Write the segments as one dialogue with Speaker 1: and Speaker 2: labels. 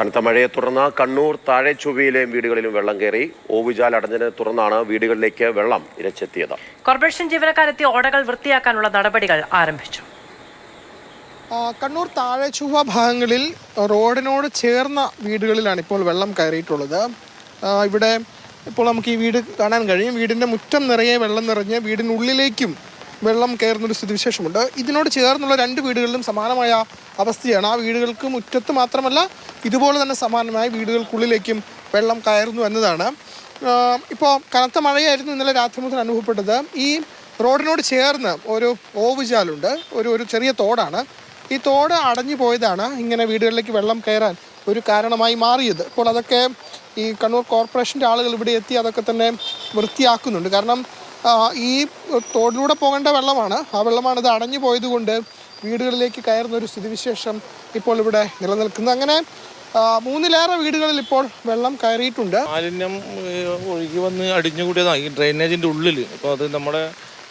Speaker 1: കനത്ത മഴയെ തുടർന്ന് കണ്ണൂർ താഴെ ചൊവ്വയിലെയും വീടുകളിലും വെള്ളം കയറി. ഓവുചാൽ അടഞ്ഞതിനെ തുടർന്നാണ് വീടുകളിലേക്ക് വെള്ളം ഇരച്ചെത്തിയത്.
Speaker 2: കോർപ്പറേഷൻ ജീവനക്കാരെത്തി ഓടകൾ വൃത്തിയാക്കാനുള്ള നടപടികൾ ആരംഭിച്ചു.
Speaker 3: കണ്ണൂർ താഴെ ചൊവ്വ ഭാഗങ്ങളിൽ റോഡിനോട് ചേർന്ന വീടുകളിലാണ് ഇപ്പോൾ വെള്ളം കയറിയിട്ടുള്ളത്. ഇവിടെ ഇപ്പോൾ നമുക്ക് ഈ വീട് കാണാൻ കഴിയും. വീടിന്റെ മുറ്റം നിറയെ വെള്ളം നിറഞ്ഞ് വീടിനുള്ളിലേക്കും വെള്ളം കയറുന്നൊരു സ്ഥിതിവിശേഷമുണ്ട്. ഇതിനോട് ചേർന്നുള്ള രണ്ട് വീടുകളിലും സമാനമായ അവസ്ഥയാണ്. ആ വീടുകൾക്ക് മുറ്റത്ത് മാത്രമല്ല ഇതുപോലെ തന്നെ സമാനമായ വീടുകൾക്കുള്ളിലേക്കും വെള്ളം കയറുന്നു എന്നതാണ്. ഇപ്പോൾ കനത്ത മഴയായിരുന്നു ഇന്നലെ രാത്രി മുതൽ അനുഭവപ്പെട്ടത്. ഈ റോഡിനോട് ചേർന്ന് ഒരു ഓവുചാലുണ്ട് ഒരു ഒരു ചെറിയ തോടാണ്. ഈ തോട് അടഞ്ഞു പോയതാണ് ഇങ്ങനെ വീടുകളിലേക്ക് വെള്ളം കയറാൻ ഒരു കാരണമായി മാറിയത്. ഇപ്പോൾ അതൊക്കെ ഈ കണ്ണൂർ കോർപ്പറേഷന്റെ ആളുകൾ ഇവിടെ എത്തി അതൊക്കെ തന്നെ വൃത്തിയാക്കുന്നുണ്ട്. കാരണം ഈ തോടിലൂടെ പോകേണ്ട വെള്ളമാണ്. ആ വെള്ളമാണ് ഇത് അടഞ്ഞു പോയതുകൊണ്ട് വീടുകളിലേക്ക് കയറുന്ന ഒരു സ്ഥിതിവിശേഷം ഇപ്പോൾ ഇവിടെ നിലനിൽക്കുന്നത് അങ്ങനെ മൂന്നിലേറെ വീടുകളിൽ ഇപ്പോൾ വെള്ളം കയറിയിട്ടുണ്ട്.
Speaker 4: മാലിന്യം ഒഴുകി വന്ന് അടിഞ്ഞുകൂടിയതാണ് ഈ ഡ്രെയിനേജിന്റെ ഉള്ളിൽ അപ്പോൾ അത് നമ്മുടെ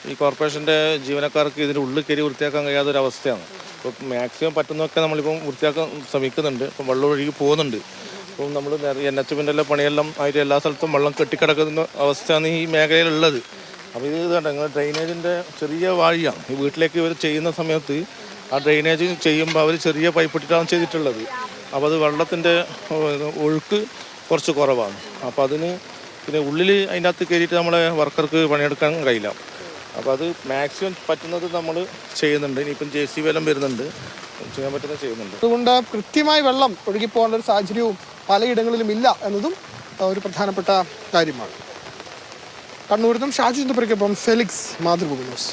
Speaker 4: ഈ കോർപ്പറേഷന്റെ ജീവനക്കാർക്ക് ഇതിന്റെ ഉള്ളിൽ കയറി വൃത്തിയാക്കാൻ കഴിയാത്ത ഒരു അവസ്ഥയാണ്. ഇപ്പോൾ മാക്സിമം പറ്റുന്നതൊക്കെ നമ്മളിപ്പം വൃത്തിയാക്കാൻ ശ്രമിക്കുന്നുണ്ട്. ഇപ്പം വെള്ളം ഒഴുകി പോകുന്നുണ്ട്. അപ്പം നമ്മൾ എൻ എച്ച് പിന്റെ പണിയെല്ലാം ആയിട്ട് എല്ലാ സ്ഥലത്തും വെള്ളം കെട്ടിക്കിടക്കുന്ന അവസ്ഥയാണ് ഈ മേഖലയിലുള്ളത്. അപ്പോൾ ഇത് കണ്ട? നിങ്ങൾ ഡ്രെയിനേജിന്റെ ചെറിയ വാഴിയാണ്. ഈ വീട്ടിലേക്ക് ഇവർ ചെയ്യുന്ന സമയത്ത് ആ ഡ്രെയിനേജ് ചെയ്യുമ്പോൾ അവർ ചെറിയ പൈപ്പ് ഇട്ടിട്ടാണ് ചെയ്തിട്ടുള്ളത്. അപ്പോൾ അത് വെള്ളത്തിന്റെ ഒഴുക്ക് കുറച്ച് കുറവാണ്. അപ്പോൾ അതിന് പിന്നെ ഉള്ളിൽ അതിന്റെ അകത്ത് കയറിയിട്ട് നമ്മളെ വർക്കർക്ക് പണിയെടുക്കാൻ കഴിയില്ല. അപ്പോൾ അത് മാക്സിമം പറ്റുന്നത് നമ്മൾ ചെയ്യുന്നുണ്ട്. ഇനിയിപ്പം ജെ സി വെല്ലം വരുന്നുണ്ട്. ചെയ്യാൻ പറ്റുന്നത് ചെയ്യുന്നുണ്ട്.
Speaker 3: അതുകൊണ്ട് കൃത്യമായി വെള്ളം ഒഴുകിപ്പോകേണ്ട ഒരു സാഹചര്യവും പലയിടങ്ങളിലും ഇല്ല എന്നതും ഒരു പ്രധാനപ്പെട്ട കാര്യമാണ്. കണ്ണൂരിൽ നിന്നും ഷാജി ചന്ദ്രയ്ക്കൊപ്പം ഫെലിക്സ് മാതൃഭൂമി ന്യൂസ്.